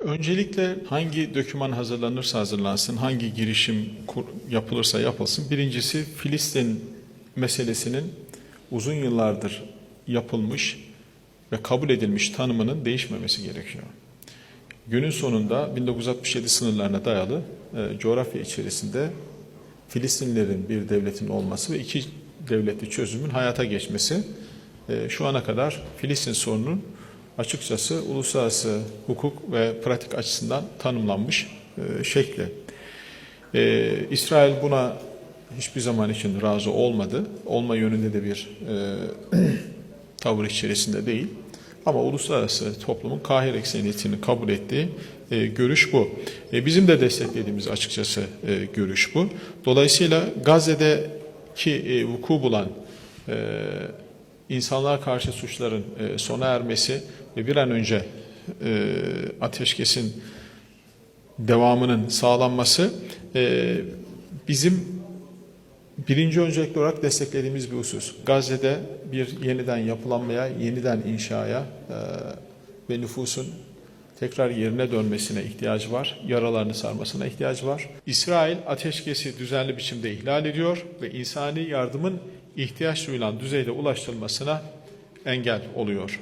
Öncelikle hangi döküman hazırlanırsa hazırlansın, hangi girişim yapılırsa yapılsın. Birincisi Filistin meselesinin uzun yıllardır yapılmış ve kabul edilmiş tanımının değişmemesi gerekiyor. Günün sonunda 1967 sınırlarına dayalı e, coğrafya içerisinde Filistinlilerin bir devletin olması ve iki devletli çözümün hayata geçmesi e, şu ana kadar Filistin sorunun açıkçası uluslararası hukuk ve pratik açısından tanımlanmış e, şekli. E, İsrail buna hiçbir zaman için razı olmadı. Olma yönünde de bir e, tavır içerisinde değil. Ama uluslararası toplumun kahir ekseniyetini kabul ettiği e, görüş bu. E, bizim de desteklediğimiz açıkçası e, görüş bu. Dolayısıyla Gazze'deki e, vuku bulan e, insanlığa karşı suçların e, sona ermesi ve bir an önce e, ateşkesin devamının sağlanması e, bizim birinci öncelikli olarak desteklediğimiz bir husus. Gazze'de bir yeniden yapılanmaya, yeniden inşaya e, ve nüfusun tekrar yerine dönmesine ihtiyacı var. Yaralarını sarmasına ihtiyacı var. İsrail ateşkesi düzenli biçimde ihlal ediyor ve insani yardımın ihtiyaç duyulan düzeyde ulaştırılmasına engel oluyor.